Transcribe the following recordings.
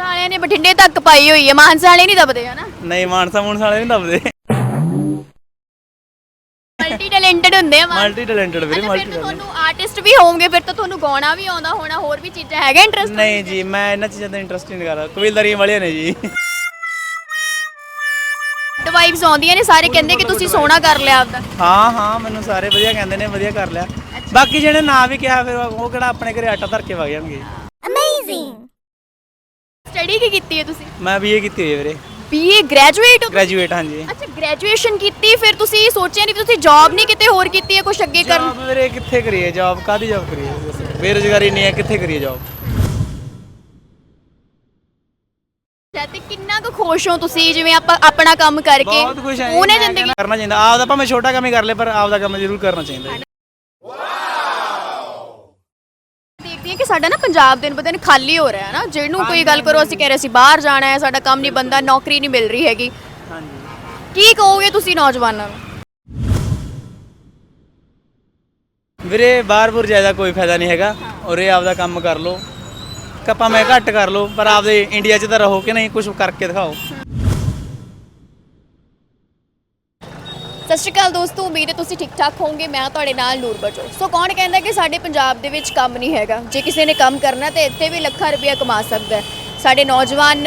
ਮਾਨਸਾ ਵਾਲਿਆਂ ਨੇ ਬਠਿੰਡੇ ਤੱਕ ਪਾਈ ਹੋਈ ਹੈ। ਮਾਨਸਾ ਵਾਲੇ ਨਹੀਂ ਦਬਦੇ ਹਨਾ? ਨਹੀਂ ਮਾਨਸਾ ਮੂਨਸਾ ਵਾਲੇ ਨਹੀਂ ਦੱਬਦੇ। ਮਲਟੀ ਟੈਲੈਂਟਡ ਹੁੰਦੇ ਆ ਮਾਨਸਾ ਮਲਟੀ ਟੈਲੈਂਟਡ ਵੀਰੇ ਅੱਛਾ ਮਲਟੀ ਫਿਰ ਤਾਂ ਤੁਹਾਨੂੰ ਆਰਟਿਸਟ ਵੀ ਹੋਵੋਗੇ ਫਿਰ ਤਾਂ ਤੁਹਾਨੂੰ ਗਾਉਣਾ ਵੀ ਆਉਂਦਾ ਹੋਣਾ ਹੋਰ ਵੀ ਚੀਜ਼ਾਂ ਹੈਗਾ ਇੰਟਰਸਟ ਨਹੀਂ ਜੀ ਮੈਂ ਇਹਨਾਂ ਚੀਜ਼ਾਂ ਦਾ ਇੰਟਰਸਟ ਨਹੀਂ ਕਰਦਾ। ਕਬੀਲਦਾਰੀਆਂ ਵਾਲੀਆਂ ਨੇ ਜੀ। ਵਾਈਬਸ ਆਉਂਦੀਆਂ ਨੇ ਸਾਰੇ ਕਹਿੰਦੇ ਕਿ ਤੁਸੀਂ ਸੋਹਣਾ ਕਰ ਲਿਆ ਆਪਦਾ। ਹਾਂ ਹਾਂ ਮੈਨੂੰ ਸਾਰੇ ਵਧੀਆ ਕਹਿੰਦੇ ਨੇ ਵਧੀਆ ਕਰ ਲਿਆ। ਬਾਕੀ ਜਿਹੜੇ ਨਾ ਵੀ ਕਿਹਾ ਫਿਰ ਉਹ ਕਿਹੜਾ ਆਪਣੇ ਘਰੇ ਆਟਾ ਧਰ ਕੇ ਵਗ ਜਾਣਗੇ। ਸਟੱਡੀ ਕੀ ਕੀਤੀ ਹੈ ਤੁਸੀਂ? ਮੈਂ ਬੀਏ ਕੀਤੀ ਹੋਈ ਹੈ ਵੀਰੇ। ਬੀਏ ਗ੍ਰੈਜੂਏਟ ਹੋ ਗ੍ਰੈਜੂਏਟ ਹਾਂਜੀ। ਅੱਛਾ ਗ੍ਰੈਜੂਏਸ਼ਨ ਕੀਤੀ ਫਿਰ ਤੁਸੀਂ ਸੋਚਿਆ ਨਹੀਂ ਵੀ ਤੁਸੀਂ ਜੌਬ ਨਹੀਂ ਕਿਤੇ ਹੋਰ ਕੀਤੀ ਹੈ ਕੁਝ ਅੱਗੇ ਕਰਨ? ਜੌਬ ਵੀਰੇ ਕਿੱਥੇ ਕਰੀਏ ਜੌਬ ਕਾਦੀ ਜੌਬ ਕਰੀਏ? ਬੇਰੁਜ਼ਗਾਰੀ ਨਹੀਂ ਹੈ ਕਿੱਥੇ ਕਰੀਏ ਜੌਬ ਤੇ ਕਿੰਨਾ ਕੁ ਖੁਸ਼ ਹੋ ਤੁਸੀਂ ਜਿਵੇਂ ਆਪਾਂ ਆਪਣਾ ਕੰਮ ਕਰਕੇ? ਬਹੁਤ ਖੁਸ਼ ਹਾਂ ਜੀ, ਉਹਨੇ ਜ਼ਿੰਦਗੀ ਕਰਨਾ ਚਾਹੀਦਾ। ਆਪਦਾ ਭਾਵੇਂ ਛੋਟਾ ਕੰਮ ਹੀ ਕਰ ਲੇ ਪਰ ਆਪਦਾ ਕੰਮ ਜ਼ਰੂਰ ਕਰਨਾ ਚਾਹੀਦਾ ਹੈ। ਦੇਖਦੀ ਹਾਂ ਕਿ ਸਾਡਾ ਨਾ ਪੰਜਾਬ ਦਿਨ ਬ ਦਿਨ ਖਾਲੀ ਹੋ ਰਿਹਾ ਹੈ ਨਾ। ਜਿਹਨੂੰ ਕੋਈ ਗੱਲ ਕਰੋ ਅਸੀਂ ਕਹਿ ਰਹੇ ਸੀ ਬਾਹਰ ਜਾਣਾ ਹੈ ਸਾਡਾ ਕੰਮ ਨਹੀਂ ਬੰਦਾ ਨੌਕਰੀ ਨਹੀਂ ਮਿਲ ਰਹੀ ਹੈਗੀ। ਹਾਂਜੀ। ਕੀ ਕਹੋਗੇ ਤੁਸੀਂ ਨੌਜਵਾਨਾਂ ਨੂੰ? ਵੀਰੇ ਬਾਹਰ ਬੁਰ ਜਾਇਦਾ ਕੋਈ ਫਾਇਦਾ ਨਹੀਂ ਹੈਗਾ। ਉਰੇ ਆਪਦਾ ਕੰਮ ਕਰ ਲਓ। ਕੱਪਾ ਮੈਂ ਘੱਟ ਕਰ ਲਓ ਪਰ ਆਪਦੇ ਇੰਡੀਆ 'ਚ ਤਾਂ ਰਹੋ ਕਿ ਨਹੀਂ ਕੁਝ ਕਰਕੇ ਦਿਖਾਓ। ਸਤਿ ਸ਼੍ਰੀ ਅਕਾਲ ਦੋਸਤੋ, ਉਮੀਦ ਹੈ ਤੁਸੀਂ ਠੀਕ ਠਾਕ ਹੋਵੋਗੇ, ਮੈਂ ਤੁਹਾਡੇ ਨਾਲ ਨੂਰ ਬਚੋ ਸੋ ਕੌਣ ਕਹਿੰਦਾ ਕਿ ਸਾਡੇ ਪੰਜਾਬ ਦੇ ਵਿੱਚ ਕੰਮ ਨਹੀਂ ਹੈਗਾ? ਜੇ ਕਿਸੇ ਨੇ ਕੰਮ ਕਰਨਾ ਤੇ ਇੱਥੇ ਵੀ ਲੱਖਾਂ ਰੁਪਇਆ ਕਮਾ ਸਕਦਾ ਹੈ। ਸਾਡੇ ਨੌਜਵਾਨ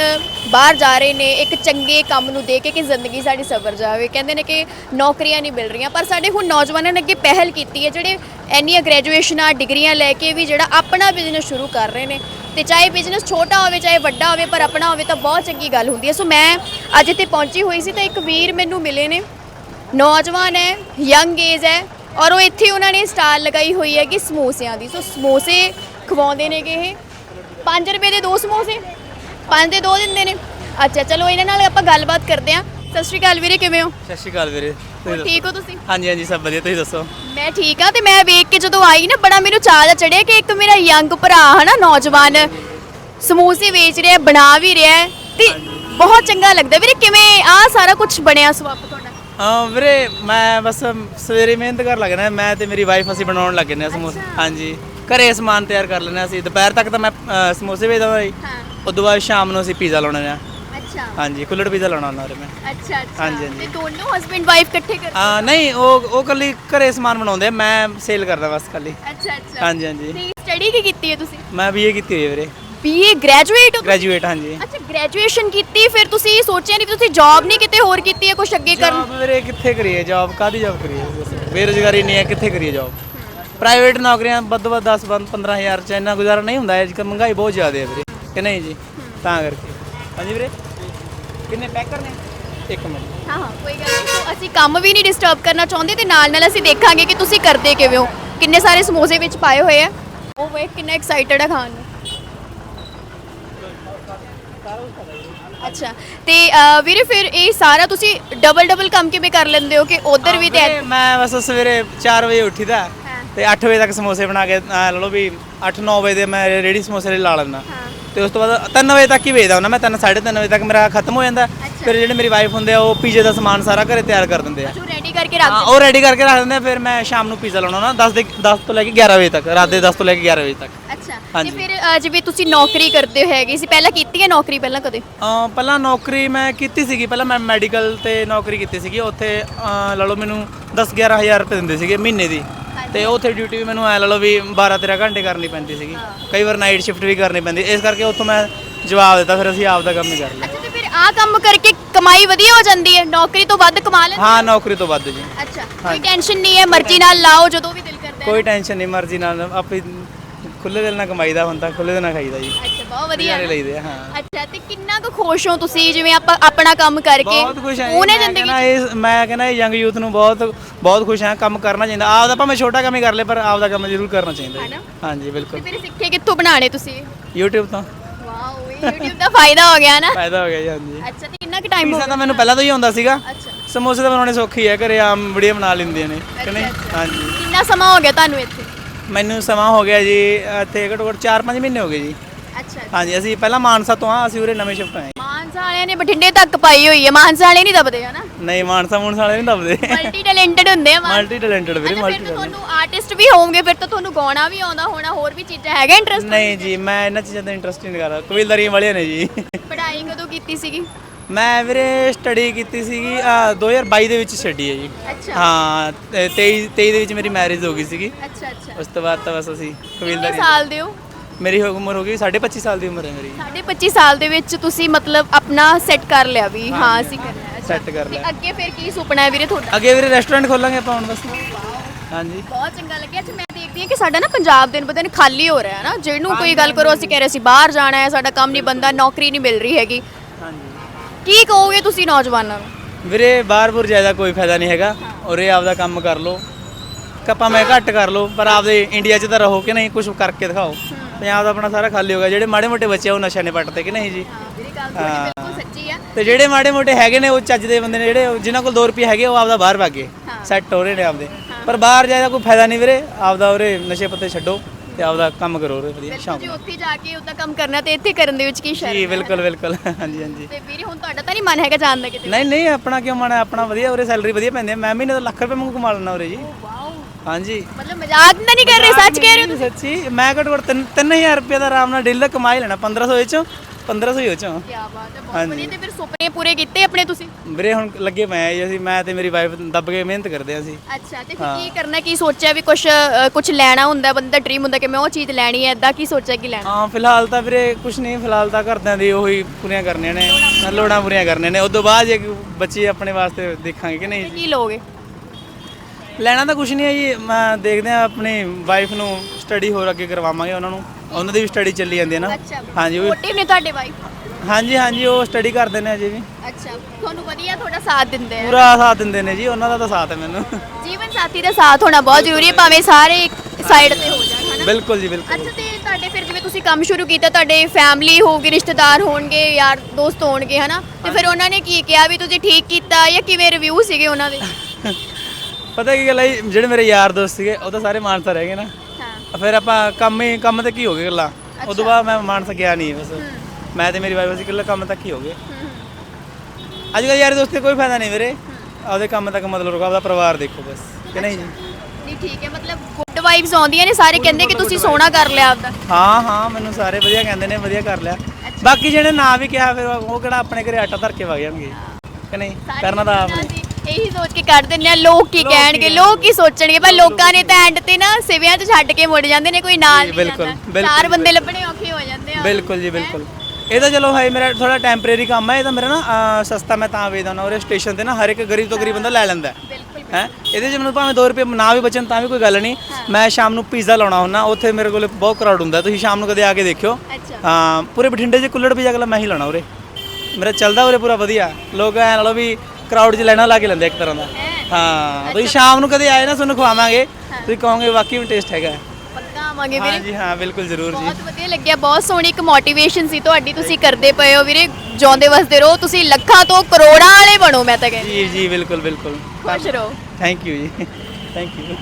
ਬਾਹਰ ਜਾ ਰਹੇ ਨੇ, ਇੱਕ ਚੰਗੇ ਕੰਮ ਨੂੰ ਦੇ ਕੇ ਕਿ ਜ਼ਿੰਦਗੀ ਸਾਡੀ ਸਵਰ ਜਾਵੇ। ਕਹਿੰਦੇ ਨੇ ਕਿ ਨੌਕਰੀਆਂ ਨਹੀਂ ਮਿਲ ਰਹੀਆਂ, ਪਰ ਸਾਡੇ ਹੁਣ ਨੌਜਵਾਨਾਂ ਨੇ ਅੱਗੇ ਪਹਿਲ ਕੀਤੀ ਹੈ, ਜਿਹੜੇ ਇੰਨੀਆਂ ਗ੍ਰੈਜੂਏਸ਼ਨਾਂ ਡਿਗਰੀਆਂ ਲੈ ਕੇ ਵੀ ਜਿਹੜਾ ਆਪਣਾ ਬਿਜ਼ਨਸ ਸ਼ੁਰੂ ਕਰ ਰਹੇ ਨੇ। ਤੇ ਚਾਹੇ ਬਿਜ਼ਨਸ ਛੋਟਾ ਹੋਵੇ, ਚਾਹੇ ਵੱਡਾ ਹੋਵੇ, ਪਰ ਆਪਣਾ ਹੋਵੇ ਤਾਂ ਬਹੁਤ ਚੰਗੀ ਗੱਲ ਹੁੰਦੀ ਹੈ। ਸੋ ਮੈਂ ਅੱਜ ਇੱਥੇ ਪਹੁੰਚੀ ਹੋਈ ਸੀ ਤਾਂ ਇੱਕ ਵੀਰ ਮੈਨੂੰ ਮਿਲੇ ਨੇ। ਨੌਜਵਾਨ ਹੈ ਯੰਗ ਏਜ ਹੈ ਔਰ ਉਹ ਇੱਥੇ ਉਹਨਾਂ ਨੇ ਸਟਾਲ ਲਗਾਈ ਹੋਈ ਹੈ ਕਿ ਸਮੋਸਿਆਂ ਦੀ। ਸੋ ਸਮੋਸੇ ਖਵਾਉਂਦੇ ਨੇਗੇ ਇਹ। 5 ਰੁਪਏ ਦੇ ਦੋ ਸਮੋਸੇ। 5 ਦੇ ਦੋ ਦਿੰਦੇ ਨੇ। ਅੱਛਾ ਚਲੋ ਇਹਨਾਂ ਨਾਲ ਆਪਾਂ ਗੱਲਬਾਤ ਕਰਦੇ ਹਾਂ। ਸਤਿ ਸ਼੍ਰੀ ਅਕਾਲ ਵੀਰੇ ਕਿਵੇਂ ਹੋ? ਸਤਿ ਸ਼੍ਰੀ ਅਕਾਲ ਵੀਰੇ। ਤੁਸੀਂ ਠੀਕ ਹੋ ਤੁਸੀਂ? ਹਾਂਜੀ ਹਾਂਜੀ ਸਭ ਵਧੀਆ। ਤੁਸੀਂ ਦੱਸੋ? ਮੈਂ ਠੀਕ ਆ ਤੇ ਮੈਂ ਵੇਖ ਕੇ ਜਦੋਂ ਆਈ ਨਾ ਬੜਾ ਮੈਨੂੰ ਚਾਹ ਜਿਹਾ ਚੜਿਆ ਕਿ ਇੱਕ ਮੇਰਾ ਯੰਗ ਭਰਾ ਹਨਾ ਨੌਜਵਾਨ ਸਮੋਸੇ ਵੇਚ ਰਿਹਾ ਬਣਾ ਵੀ ਰਿਹਾ ਤੇ ਬਹੁਤ ਚੰਗਾ ਲੱਗਦਾ। ਵੀਰੇ ਕਿਵੇਂ ਆ ਸਾਰਾ ਕੁਝ ਬਣਿਆ ਸਵਾਪ ਤੁਹਾਡਾ? ਹਾਂ ਵੀਰੇ ਮੈਂ ਬਸ ਸਵੇਰੇ ਮਿਹਨਤ ਕਰ ਲੱਗਣਾ ਮੈਂ ਤੇ ਮੇਰੀ ਵਾਈਫ ਅਸੀਂ ਬਣਾਉਣ ਲੱਗੇ ਨੇ ਸਮੋਸੇ। ਹਾਂਜੀ। ਘਰੇ ਸਮਾਨ ਤਿਆਰ ਕਰ ਲੈਣਾ ਅਸੀਂ। ਦੁਪਹਿਰ ਤੱਕ ਤਾਂ ਮੈਂ ਅ, ਸਮੋਸੇ ਵੇਚਦਾ ਹਾਂ ਹਾਂ। ਉਦੋਂ ਬਾਅਦ ਸ਼ਾਮ ਨੂੰ ਅਸੀਂ ਪੀਜ਼ਾ ਲਾਉਣਾ ਨੇ ਅੱਛਾ। ਹਾਂਜੀ ਕੁੱਲੜ ਪੀਜ਼ਾ ਲਾਉਣਾ ਉਹਨਾਂ ਦੇ ਮੈਂ। ਅੱਛਾ ਅੱਛਾ। ਹਾਂਜੀ, ਹਾਂਜੀ। ਤੇ ਦੋਨੋਂ ਹਸਬੰਡ ਵਾਈਫ ਇਕੱਠੇ ਕਰਦੇ ਆ ਨਹੀਂ ਉਹ ਉਹ ਕੱਲੀ ਘਰੇ ਸਮਾਨ ਬਣਾਉਂਦੇ ਆ, ਮੈਂ ਸੇਲ ਕਰਦਾ ਬਸ ਕੱਲੀ ਅੱਛਾ ਅੱਛਾ। ਹਾਂਜੀ ਹਾਂਜੀ। ਤੇ ਸਟੱਡੀ ਕੀ ਕੀਤੀ ਹੈ ਤੁਸੀਂ? ਮੈਂ ਬੀਏ ਕੀਤੀ ਹੋਈ ਹੈ ਵੀਰੇ। ਬੀਏ ਗ੍ਰੈਜੂਏਟ ਹੋ ਗ੍ਰੈਜੂਏਟ ਹਾਂਜੀ। ਅੱਛਾ ਗ੍ਰੈਜੂਏਸ਼ਨ ਕੀਤੀ ਫਿਰ ਤੁਸੀਂ ਸੋਚਿਆ ਨਹੀਂ ਵੀ ਤੁਸੀਂ ਜੌਬ ਨਹੀਂ ਕਿਤੇ ਹੋਰ ਕੀਤੀ ਹੈ ਕੁਝ ਅੱਗੇ ਕਰਨ? ਜੌਬ ਵੀਰੇ ਕਿੱਥੇ ਕਰੀਏ ਜੌਬ ਕਾਦੀ ਜੌਬ ਕਰੀਏ? ਬੇਰੁਜ਼ਗਾਰੀ ਨਹੀਂ ਹੈ ਕਿੱਥੇ ਕਰੀਏ ਜੌਬ ਪ੍ਰਾਈਵੇਟ ਨੌਕਰੀਆਂ ਵੱਧ ਤੋਂ ਵੱਧ 10 15000 ਚ ਇੰਨਾ ਗੁਜ਼ਾਰਾ ਨਹੀਂ ਹੁੰਦਾ ਹੈ ਕਿ ਮਹਿੰਗਾਈ ਬਹੁਤ ਜ਼ਿਆਦਾ ਹੈ ਵੀਰੇ। ਕਿ ਨਹੀਂ ਜੀ? ਤਾਂ ਕਰਕੇ। ਹਾਂਜੀ ਵੀਰੇ? ਕਿੰਨੇ ਪੈਕ ਕਰਨੇ? ਇੱਕ ਮਿੰਟ। ਹਾਂ ਹਾਂ ਕੋਈ ਗੱਲ ਨਹੀਂ। ਅਸੀਂ ਕੰਮ ਵੀ ਨਹੀਂ ਡਿਸਟਰਬ ਕਰਨਾ ਚਾਹੁੰਦੇ ਤੇ ਨਾਲ ਨਾਲ ਅਸੀਂ ਦੇਖਾਂਗੇ ਕਿ ਤੁਸੀਂ ਕਰਦੇ ਕਿਵੇਂ ਹੋ। ਕਿੰਨੇ ਸਾਰੇ ਸਮੋਸੇ ਵਿੱਚ ਪਾਏ ਹੋਏ ਆ। ਉਹ ਵੇਖ ਕਿੰਨਾ ਐਕਸਾਈਟਡ ਆ ਖਾਣ ਨੂੰ। ਅੱਛਾ ਤੇ ਵੀਰੇ ਫਿਰ ਇਹ ਸਾਰਾ ਤੁਸੀਂ ਡਬਲ ਡਬਲ ਕੰਮ ਕਿਵੇਂ ਕਰ ਲੈਂਦੇ ਹੋ ਕਿ ਉਧਰ ਵੀ ਤੇ ਵੀਰੇ, ਮੈਂ ਬਸ ਸਵੇਰੇ 4 ਵਜੇ ਉੱਠੀਦਾ। ਤੇ 8 ਵਜੇ ਤੱਕ ਸਮੋਸੇ ਬਣਾ ਕੇ ਲਾ ਲਓ ਵੀ 8-9 ਵਜੇ ਦੇ ਮੈਂ ਰੇੜੀ ਸਮੋਸੇ ਲਈ ਲਾ ਲੈਂਦਾ। ਤੇ ਉਸ ਤੋਂ ਬਾਅਦ 3 ਵਜੇ ਤੱਕ ਹੀ ਵੇਚਦਾ ਹੁੰਦਾ ਮੈਂ 3 3:30 ਵਜੇ ਤੱਕ ਮੇਰਾ ਖਤਮ ਹੋ ਜਾਂਦਾ। ਫਿਰ ਜਿਹੜੇ ਮੇਰੀ ਵਾਈਫ ਹੁੰਦੇ ਆ ਉਹ ਪੀਜ਼ੇ ਦਾ ਸਮਾਨ ਸਾਰਾ ਘਰੇ ਤਿਆਰ ਕਰ ਦਿੰਦੇ ਆ। ਜੋ ਰੈਡੀ ਕਰਕੇ ਰੱਖ ਹਾਂ ਉਹ ਰੈਡੀ ਕਰਕੇ ਰੱਖ ਦਿੰਦੇ ਆ ਫਿਰ ਮੈਂ ਸ਼ਾਮ ਨੂੰ ਪੀਜ਼ਾ ਲਾਉਣਾ ਨਾ 10 ਦੇ 10 ਤੋਂ ਲੈ ਕੇ 11 ਵਜੇ ਤੱਕ ਰਾਤ ਦੇ 10 ਤੋਂ ਲੈ ਕੇ 11 ਵਜੇ ਤੱਕ। ਅੱਛਾ ਤੇ ਹਾਂਜੀ। ਫਿਰ ਜਿਵੇਂ ਤੁਸੀਂ ਨੌਕਰੀ ਕਰਦੇ ਹੈਗੇ ਸੀ ਪਹਿਲਾਂ ਕੀਤੀ ਹੈ ਨੌਕਰੀ ਪਹਿਲਾਂ ਕਦੇ? ਅਮ ਪਹਿਲਾਂ ਨੌਕਰੀ ਮੈਂ ਕੀਤੀ ਸੀਗੀ ਪਹਿਲਾਂ ਮੈਂ ਮੈਡੀਕਲ ਤੇ ਨੌਕਰੀ ਕੀਤੀ ਸੀਗੀ ਉੱਥੇ ਅਮ ਲਾ ਲਓ ਮੈਨੂੰ 10 11000 ਰੁਪਏ ਦਿੰਦੇ ਸੀਗੇ ਮਹੀਨੇ ਦੀ। ਤੇ ਉੱਥੇ ਡਿਊਟੀ ਵੀ ਮੈਨੂੰ ਐ ਲਾ ਲਓ ਵੀ 12 13 ਘੰਟੇ ਕਰਨੀ ਪੈਂਦੀ ਸੀਗੀ। ਕਈ ਵਾਰ ਨਾਈਟ ਸ਼ਿਫਟ ਵੀ ਕਰਨੀ ਪੈਂਦੀ ਇਸ ਕਰਕੇ ਉੱਥੋਂ ਮੈਂ ਜਵਾਬ ਦਿੱਤਾ ਫਿਰ ਅਸੀਂ ਆਪ ਦਾ ਕੰਮ ਹੀ ਕਰ ਲਿਆ। ਅੱਛਾ ਤੇ ਫਿਰ ਆਹ ਕੰਮ ਕਰਕੇ ਕਮਾਈ ਵਧੀਆ ਹੋ ਜਾਂਦੀ ਹੈ? ਨੌਕਰੀ ਤੋਂ ਵੱਧ ਕਮਾ ਲੈਂਦੇ ਹਾਂ ਨੌਕਰੀ ਤੋਂ ਵੱਧ ਜੀ। ਅੱਛਾ ਕੋਈ ਟੈਨਸ਼ਨ ਨਹੀਂ ਹੈ? ਮਰਜ਼ੀ ਨਾਲ ਲਾਓ ਜਦੋਂ ਵੀ ਦਿਲ ਕਰਦਾ ਹੈ। ਕੋਈ ਟੈਨਸ਼ਨ ਨਹੀਂ ਮਰਜ਼ੀ ਨਾਲ ਆਪੇ ਖੁੱਲੇ ਦਿਲ ਨਾਲ ਕਮਾਈਦਾ ਹੁੰਦਾ ਖੁੱਲੇ ਦਿਲ ਨਾਲ ਖਾਈਦਾ ਜੀ। ਅੱਛਾ ਬਹੁਤ ਵਧੀਆ। ਨਜ਼ਾਰੇ। ਲਈਦੇ ਆ ਹਾਂ। ਅੱਛਾ ਤੇ ਕਿੰਨਾ ਕੁ ਖੁਸ਼ ਹੋ ਤੁਸੀਂ ਜਿਵੇਂ ਆਪਾਂ ਆਪਣਾ ਕੰਮ ਕਰਕੇ? ਬਹੁਤ ਖੁਸ਼ ਹਾਂ ਜੀ। ਉਹਨੇ ਮੈਂ ਜ਼ਿੰਦਗੀ ਕਹਿੰਦਾ ਇਹ ਮੈਂ ਕਹਿੰਦਾ ਇਹ ਯੰਗ ਯੂਥ ਨੂੰ ਬਹੁਤ ਬਹੁਤ ਖੁਸ਼ ਹਾਂ ਕੰਮ ਕਰਨਾ ਚਾਹੀਦਾ। ਆਪਦਾ ਭਾਵੇਂ ਛੋਟਾ ਕੰਮ ਹੀ ਕਰ ਲੇ ਪਰ ਆਪਦਾ ਕੰਮ ਜ਼ਰੂਰ ਕਰਨਾ ਚਾਹੀਦਾ ਜੀ। ਹੈਨਾ? ਹਾਂਜੀ ਤੇ ਬਿਲਕੁਲ। ਫਿਰ ਸਿੱਖੇ ਕਿੱਥੋਂ ਬਣਾਣੇ ਤੁਸੀਂ? YouTube ਤੋਂ। ਵਾਓ ਇਹ YouTube ਦਾ ਫਾਇਦਾ ਹੋ ਗਿਆ ਨਾ? ਫਾਇਦਾ ਹੋ ਗਿਆ ਜੀ ਹਾਂਜੀ। ਅੱਛਾ ਤੇ ਕਿੰਨਾ ਕੁ ਟਾਈਮ ਹੋ ਪੀਜ਼ਾ ਤਾਂ ਮੈਨੂੰ ਪਹਿਲਾਂ ਤੋਂ ਹੀ ਆਉਂਦਾ ਸੀਗਾ। ਅੱਛਾ। ਸਮੋਸੇ ਤਾਂ ਬਣਾਉਣੇ ਸੌਖੀ ਹੈ ਘਰੇ ਆਮ ਵੀਡੀਓ ਬਣਾ ਲੈਂਦੀਆਂ ਨੇ ਕਿ ਨਹੀਂ? ਅੱਛਾ, ਅੱਛਾ। ਹਾਂਜੀ। ਕਿੰਨਾ ਸਮਾਂ ਹੋ ਗਿਆ ਤੁਹਾਨੂੰ ਇੱਥੇ? ਮੈਨੂੰ ਸਮਾਂ ਹੋ ਗਿਆ ਜੀ ਇੱਥੇ ਘੱਟੋ ਘੱਟ 4-5 ਮਹੀਨੇ ਹੋ ਗਏ ਜੀ। ਅੱਛਾ ਹਾਂਜੀ ਅਸੀਂ ਪਹਿਲਾਂ ਮਾਨਸਾ ਤੋਂ ਆ ਅਸੀਂ ਉਰੇ ਨਵੇਂ ਸ਼ਿਫਟ ਆਏ ਮਾਨਸਾ ਵਾਲਿਆਂ ਨੇ ਬਠਿੰਡੇ ਤੱਕ ਪਾਈ ਹੋਈ ਹੈ ਮਾਨਸਾ ਵਾਲੇ ਨਹੀਂ ਦਬਦੇ ਹਨਾ? ਨਹੀਂ ਮਾਨਸਾ ਮੂਨਸਾ ਵਾਲੇ ਨਹੀਂ ਦਬਦੇ। ਮਲਟੀ ਟੈਲੈਂਟਡ ਹੁੰਦੇ ਆ ਮਾਨਸਾ ਮਲਟੀ ਟੈਲੈਂਟਡ ਵੀਰੇ ਅੱਛਾ ਮਲਟੀ ਤਾਂ ਤੁਹਾਨੂੰ ਆਰਟਿਸਟ ਵੀ ਹੋਵੋਗੇ ਫਿਰ ਤਾਂ ਤੁਹਾਨੂੰ ਗਾਉਣਾ ਵੀ ਆਉਂਦਾ ਹੋਣਾ ਹੋਰ ਵੀ ਚੀਜ਼ਾਂ ਹੈਗਾ ਇੰਟਰਸਟ ਨਹੀਂ ਜੀ ਮੈਂ ਇਹਨਾਂ ਚੀਜ਼ਾਂ ਦਾ ਇੰਟਰਸਟ ਨਹੀਂ ਕਰਦਾ ਕਬੀਲਦਾਰੀਆਂ ਵਾਲੀਆਂ ਨੇ ਜੀ। ਪੜ੍ਹਾਈ ਕਦੋਂ ਕੀਤੀ ਸੀਗੀ? ਮੈਂ ਵੀਰੇ ਸਟੱਡੀ ਕੀਤੀ ਸੀਗੀ ਆਹ, 2022 ਦੇ ਵਿੱਚ ਛੱਡੀ ਹੈ ਜੀ। ਅੱਛਾ। ਹਾਂ ਤੇ 23 23 ਦੇ ਵਿੱਚ ਮੇਰੀ ਮੈਰਿਜ ਹੋ ਗਈ ਸੀਗੀ। ਅੱਛਾ ਅੱਛਾ। ਉਸ ਤੋਂ ਬਾਅਦ ਤਾਂ ਬਸ ਅਸੀਂ ਕਿੰਨੇ ਕਬੀਲਦਾਰੀ ਸਾਲ ਦੇ ਹੋ? ਮੇਰੀ ਹੋ- ਉਮਰ ਹੋ ਗਈ 25 ਸਾਲ ਦੀ ਉਮਰ ਹੈ ਮੇਰੀ। ਸਾਢੇ 25 ਸਾਲ ਦੇ ਵਿੱਚ ਤੁਸੀਂ ਮਤਲਬ ਆਪਣਾ ਸੈੱਟ ਕਰ ਲਿਆ ਵੀ ਹਾਂ ਅਸੀਂ ਕਰਨਾ ਹੈ। ਅੱਛਾ। ਸੈੱਟ ਕਰ ਤੇ ਲਿਆ। ਅੱਗੇ ਫਿਰ ਕੀ ਸੁਪਨਾ ਹੈ ਵੀਰੇ ਤੁਹਾਡਾ? ਅੱਗੇ ਵੀਰੇ ਰੈਸਟੋਰੈਂਟ ਖੋਲਾਂਗੇ ਆਪਾਂ ਹੁਣ ਬਸ। ਹਾਂਜੀ। ਬਹੁਤ ਚੰਗਾ ਲੱਗਿਆ। ਅੱਜ ਮੈਂ ਦੇਖਦੀ ਹਾਂ ਕਿ ਸਾਡਾ ਨਾ ਪੰਜਾਬ ਦਿਨ ਬਦਨ ਖਾਲੀ ਹੋ ਰਿਹਾ ਹੈ ਨਾ। ਜਿਹਨੂੰ ਕੋਈ ਗੱਲ ਕਰੋ ਅਸੀਂ ਕਹਿ ਰਹੇ ਸੀ ਬਾਹਰ ਜਾਣਾ ਹੈ ਸਾਡਾ ਕੰਮ ਨਹੀਂ ਬੰਦਾ ਨੌਕਰੀ ਨਹੀਂ ਮਿਲ ਰਹੀ ਹੈਗੀ। ਹਾਂਜੀ। ਕੀ ਕਹੋਗੇ ਤੁਸੀਂ ਨੌਜਵਾਨਾਂ ਨੂੰ? ਵੀਰੇ ਬਾਹਰ-ਬੁਰ ਜਾਇਦਾ ਕੋਈ ਫਾਇਦਾ ਨਹੀਂ ਹੈਗਾ ਔਰੇ ਆਪਦਾ ਕੰਮ ਕਰ ਲਓ। ਕੱਪਾ ਮੈਂ ਘੱਟ ਕਰ ਲਓ ਪਰ ਆਪਦੇ ਇੰਡੀਆ 'ਚ ਤਾਂ ਰਹੋ ਕਿ ਨਹੀਂ ਕੁਝ ਕਰਕੇ ਦਿਖਾਓ। ਪੰਜਾਬ ਦਾ ਆਪਣਾ ਸਾਰਾ ਖਾਲੀ ਹੋ ਗਿਆ ਜਿਹੜੇ ਮਾੜੇ-ਮੋਟੇ ਬੱਚੇ ਆ ਉਹ ਨਸ਼ਾ ਨੇ ਪੱਟਦੇ ਕਿ ਨਹੀਂ ਜੀ? ਹਾਂ ਮੇਰੀ ਗੱਲ ਤੁਹਾਡੀ ਬਿਲਕੁਲ ਸੱਚੀ ਆ। ਤੇ ਜਿਹੜੇ ਮਾੜੇ-ਮੋਟੇ ਹੈਗੇ ਨੇ ਉਹ ਚੱਜ ਦੇ ਬੰਦੇ ਨੇ ਜਿਹੜੇ ਉਹ- ਜਿਨ੍ਹਾਂ ਕੋਲ 2 ਰੁਪਏ ਹੈਗੇ ਉਹ ਆਪਦਾ ਬਾਹਰ ਭਾਗੇ। ਸੈੱਟ ਹੋ। ਰਹੇ ਨੇ ਆਪਦੇ। ਪਰ ਬਾਹਰ ਜਾਇਦਾ ਕੋਈ ਫਾਇਦਾ ਨਹੀਂ ਵੀਰੇ ਆਪਦਾ ਉਰੇ ਨਸ਼ੇ ਪੱਤੇ ਛੱਡੋ। ਤੇ ਆਪਦਾ ਕੰਮ ਕਰੋ ਉਰੇ ਵਧੀਆ ਬਿਲਕੁਲ ਸ਼ੌਂਕ ਜੀ ਉੱਥੇ ਜਾ ਕੇ ਉਹਦਾ ਕੰਮ ਕਰਨਾ ਤੇ ਇੱਥੇ ਕਰਨ ਦੇ ਵਿੱਚ ਕੀ ਸ਼ਰਮ ਜੀ ਹੈ? ਬਿਲਕੁਲ ਬਿਲਕੁਲ। ਹਾਂਜੀ ਹਾਂਜੀ। ਤੇ ਵੀਰੇ ਹੁਣ ਤੁਹਾਡਾ ਤਾਂ ਨਹੀਂ ਮਨ ਹੈਗਾ ਜਾਣ ਦਾ ਕਿਤੇ ਨਹੀਂ ਨਹੀਂ ਆਪਣਾ ਕਿਉਂ ਮਾਣਾ ਆਪਣਾ ਵਧੀਆ ਉਰੇ ਸੈਲਰੀ ਵਧੀਆ ਪੈਂਦੀ ਹੈ। ਮੈਂ ਮਹੀਨੇ ਦਾ ਲੱਖ ਰੁਪਏ ਮੰਗੂ ਕਮਾ ਲੈਣਾ ਉਰੇ ਜੀ। ਹਾਂਜੀ। ਮਤਲਬ ਮਜ਼ਾਕ ਤਾਂ ਨਹੀਂ ਕਰ ਰਹੇ ਸੱਚ ਕਹਿ ਰਹੇ ਹੋ ਤੁਸੀਂ? ਸੱਚੀ। ਮੈਂ ਘੱਟੋ ਘੱਟ 3000 ਰੁਪਏ ਦਾ ਆਰਾਮ ਨਾਲ ਡੇਲੀ ਦਾ ਕਮਾ ਹੀ ਲੈਣਾ 1500 ਇਹ ਚੋਂ 1500 ਹੀ ਚੋਂ ਕੀ ਬਾਤ ਹੈ ਬਹੁਤ ਵਧੀਆ। ਤੇ ਫਿਰ ਸੁਪਨੇ ਪੂਰੇ ਕੀਤੇ ਆਪਣੇ ਤੁਸੀਂ? ਵੀਰੇ ਹੁਣ ਲੱਗੇ ਪਏ ਆ ਜੀ ਅਸੀਂ। ਮੈਂ ਤੇ ਮੇਰੀ ਵਾਈਫ ਦੱਬ ਕੇ ਮਿਹਨਤ ਕਰਦੇ ਆ ਅਸੀਂ। ਅੱਛਾ ਤੇ ਫਿਰ ਕੀ ਕਰਨਾ ਕੀ ਸੋਚਿਆ ਵੀ ਕੁਝ ਕੁਝ ਲੈਣਾ ਹੁੰਦਾ ਬੰਦਾ ਡ੍ਰੀਮ ਹੁੰਦਾ ਕਿ ਮੈਂ ਉਹ ਚੀਜ਼ ਲੈਣੀ ਹੈ ਐਦਾਂ ਕੀ ਸੋਚਿਆ ਕਿ ਲੈਣਾ? ਹਾਂ ਫਿਲਹਾਲ ਤਾਂ ਵੀਰੇ ਕੁਝ ਨਹੀਂ। ਫਿਲਹਾਲ ਤਾਂ ਘਰਦਿਆਂ ਦੀ ਉਹੀ ਪੂਰੀਆਂ ਕਰਨੀਆਂ ਨੇ। ਲੋੜਾਂ ਪੂਰੀਆਂ ਕਰਨੀਆਂ ਨੇ। ਉਸ ਤੋਂ ਬਾਅਦ ਜੇ ਬੱਚੇ ਆਪਣੇ ਵਾਸਤੇ ਦੇਖਾਂਗੇ ਕਿ ਨਹੀਂ। ਕੀ ਲੋਗੇ ਲੈਣਾ ਤਾਂ ਕੁਝ ਨਹੀਂ ਹੈ ਜੀ। ਮੈਂ ਦੇਖਦੇ ਆ ਆਪਣੀ ਵਾਈਫ ਨੂੰ ਸਟੱਡੀ ਹੋਰ ਅੱਗੇ ਕਰਵਾਵਾਂਗੇ ਉਹਨਾਂ ਨੂੰ। ਉਹਨਾਂ ਦੀ ਵੀ ਸਟੱਡੀ ਚੱਲੀ ਜਾਂਦੀ ਹੈ ਨਾ। ਅੱਛਾ। ਹਾਂਜੀ ਉਹ ਮੋਟਿਵ ਨੇ ਤੁਹਾਡੇ ਵਾਈਫ ਹਾਂਜੀ ਹਾਂਜੀ ਉਹ ਸਟੱਡੀ ਕਰਦੇ ਨੇ ਅਜੇ ਵੀ। ਅੱਛਾ। ਤੁਹਾਨੂੰ ਵਧੀਆ ਤੁਹਾਡਾ ਸਾਥ ਦਿੰਦੇ ਆ। ਪੂਰਾ ਸਾਥ ਦਿੰਦੇ ਨੇ ਜੀ ਉਹਨਾਂ ਦਾ ਤਾਂ ਸਾਥ ਹੈ ਮੈਨੂੰ। ਜੀਵਨ ਸਾਥੀ ਦਾ ਸਾਥ ਹੋਣਾ ਬਹੁਤ ਜ਼ਰੂਰੀ ਹੈ ਭਾਵੇਂ ਸਾਰੇ ਇੱਕ ਸਾਈਡ ਤੇ ਹੋ ਜਾਣ ਹਨਾ? ਬਿਲਕੁਲ ਜੀ ਬਿਲਕੁਲ। ਅੱਛਾ ਤੇ ਤੁਹਾਡੇ ਫਿਰ ਜਿਵੇਂ ਤੁਸੀਂ ਕੰਮ ਸ਼ੁਰੂ ਕੀਤਾ ਤੁਹਾਡੇ ਫੈਮਿਲੀ ਹੋਊਗੀ ਰਿਸ਼ਤੇਦਾਰ ਹੋਣਗੇ ਯਾਰ ਦੋਸਤ ਹੋਣਗੇ ਹਨਾ? ਤੇ ਫਿਰ ਉਹਨਾਂ ਨੇ ਕੀ ਕਿਹਾ ਵੀ ਤੁਸੀਂ ਠੀਕ ਕੀਤਾ ਜਾਂ ਕਿਵੇਂ ਰਿਵਿਊ ਸੀਗੇ ਉਹਨਾਂ ਦੇ? ਪਤਾ ਕੀ ਗੱਲ ਹੈ ਜੀ, ਜਿਹੜੇ ਮੇਰੇ ਯਾਰ ਦੋਸਤ ਸੀਗੇ ਉਹ ਤਾਂ ਸਾਰੇ ਮਾਨਸਾ ਰਹਿ ਗਏ ਨਾ। ਹਾਂ। ਫਿਰ ਆਪਾਂ ਕੰਮ ਹੀ ਕੰਮ ਤੇ ਕੀ ਹੋ ਗਏ ਗੱਲਾਂ? ਉਦੋਂ ਬਾਅਦ ਮੈਂ ਮਾਨਸਾ ਗਿਆ ਨਹੀਂ ਬਸ। ਮੈਂ ਤੇ ਮੇਰੀ ਵਾਈਫ ਅਸੀਂ ਇਕੱਲੇ ਕੰਮ ਤੱਕ ਹੀ ਹੋ ਗਏ। ਅੱਜ ਕੱਲ੍ਹ ਯਾਰ ਦੋਸਤੀ ਕੋਈ ਫਾਇਦਾ ਨਹੀਂ ਵੀਰੇ। ਆਪਦੇ ਕੰਮ ਤੱਕ ਮਤਲਬ ਰੱਖੋ ਆਪਦਾ ਪਰਿਵਾਰ ਦੇਖੋ ਬਸ। ਕਿ ਨਹੀਂ? ਜੀ ਨਹੀਂ ਠੀਕ ਹੈ। ਮਤਲਬ ਗੁੱਡ ਵਾਈਬਸ ਆਉਂਦੀਆਂ ਨੇ ਸਾਰੇ ਕਹਿੰਦੇ ਕਿ ਤੁਸੀਂ ਸੋਹਣਾ ਕਰ ਲਿਆ ਆਪਦਾ। ਹਾਂ ਹਾਂ ਮੈਨੂੰ ਸਾਰੇ ਵਧੀਆ ਕਹਿੰਦੇ ਨੇ ਵਧੀਆ ਕਰ ਲਿਆ। ਬਾਕੀ ਜਿਹੜੇ ਨਾ ਵੀ ਕਿਹਾ ਫਿਰ ਉਹ ਕਿਹੜਾ ਆਪਣੇ ਘਰੇ ਆਟਾ ਧਰ ਕੇ ਵਗ ਜਾਣਗੇ। ਕਿ ਨਹੀਂ? ਕਰਨਾ ਤਾਂ ਆਪ ਨੇ। ਇਹੀ ਸੋਚ ਕੇ ਕੱਢ ਦਿੰਦੇ ਆ ਲੋਕ ਕੀ ਕਹਿਣਗੇ ਲੋਕ ਕੀ ਸੋਚਣਗੇ? ਪਰ ਲੋਕਾਂ ਨੇ ਤਾਂ ਐਂਡ ਤੇ ਨਾ ਸਿਵਿਆਂ 'ਚ ਛੱਡ ਕੇ ਮੁੜ ਜਾਂਦੇ ਨੇ ਕੋਈ ਨਾਲ ਨਹੀਂ ਬਿਲਕੁਲ, ਜਾਂਦਾ। ਬਿਲਕੁਲ, ਚਾਰ ਬੰਦੇ ਲੱਭਣੇ ਔਖੇ ਹੋ ਜਾਂਦੇ ਆ। ਬਿਲਕੁਲ ਜੀ ਬਿਲਕੁਲ। ਇਹ ਤਾਂ ਚਲੋ ਹੈ ਮੇਰਾ ਥੋੜਾ ਟੈਂਪਰੇਰੀ ਕੰਮ ਹੈ ਇਹ ਤਾਂ ਮੇਰਾ ਨਾ ਅਹ, ਸਸਤਾ ਮੈਂ ਤਾਂ ਵੇਚਦਾ ਨਾ ਉਹਰੇ ਸਟੇਸ਼ਨ ਤੇ ਨਾ ਹਰ ਇੱਕ ਗਰੀਬ ਤੋਂ ਗਰੀਬ ਬੰਦਾ ਲੈ ਲੈਂਦਾ ਹੈ। ਬਿਲਕੁਲ ਹੈ? ਇਹਦੇ 'ਚ ਮੈਨੂੰ ਭਾਵੇਂ 2 ਰੁਪਏ ਨਾ ਵੀ ਬਚਣ ਤਾਂ ਵੀ ਕੋਈ ਗੱਲ ਨਹੀਂ। ਮੈਂ ਸ਼ਾਮ ਨੂੰ ਪੀਜ਼ਾ ਲਾਉਣਾ ਹੁੰਦਾ ਉੱਥੇ ਮੇਰੇ ਕੋਲ ਬਹੁਤ ਕਰਾਊਡ ਹੁੰਦਾ ਤੁਸੀਂ ਸ਼ਾਮ ਨੂੰ ਕਦੇ ਆ ਕੇ ਦੇਖਿਓ। ਅੱਛਾ। ਹਾਂ ਪੂਰੇ ਬਠਿੰਡੇ 'ਚ ਕੁੱਲੜ ਪੀਜ਼ਾ ਅਗਲਾ ਮੈਂ ਹੀ ਲਾਉਣਾ ਉਰੇ। ਮੇਰਾ ਚੱਲਦਾ ਉਰੇ ਪੂਰਾ ਵਧੀਆ। ਲੋਕ ਐ ਨਾਲੋਂ ਵੀ ਕਰਾਊਡ 'ਚ ਲੈਣਾ ਲਾ ਕੇ ਲੈਂਦੇ ਇੱਕ ਤਰ੍ਹਾਂ ਦਾ। ਹਾਂ। ਤੁਸੀਂ ਸ਼ਾਮ ਨੂੰ ਕਦੇ ਆਏ ਨਾ ਤੁਹਾਨੂੰ ਖਵਾਵਾਂਗੇ। ਤੁਸੀਂ ਕਹੋਗੇ ਵਾਕਈ ਵਿੱਚ ਟੇਸਟ ਹੈਗਾ ਪੱਕਾ ਆਵਾਂਗੇ ਵੀਰੇ। ਹਾਂ ਜੀ ਹਾਂ ਬਿਲਕੁਲ ਜ਼ਰੂਰ ਜੀ। ਬਹੁਤ ਵਧੀਆ ਲੱਗਿਆ ਬਹੁਤ ਸੋਹਣੀ ਇੱਕ ਮੋਟੀਵੇਸ਼ਨ ਸੀ ਤੁਹਾਡੀ। ਤੁਸੀਂ ਕਰਦੇ ਪਏ ਹੋ ਵੀਰੇ ਜਿਉਂਦੇ ਵਸਦੇ ਰਹੋ। ਤੁਸੀਂ ਲੱਖਾਂ ਤੋਂ ਕਰੋੜਾਂ ਵਾਲੇ ਬਣੋ ਮੈਂ ਤਾਂ ਕਹਿੰਦੀ ਜੀ ਜੀ ਬਿਲਕੁਲ ਬਿਲਕੁਲ। ਖੁਸ਼ ਰਹੋ। ਥੈਂਕ ਯੂ ਜੀ। Thank you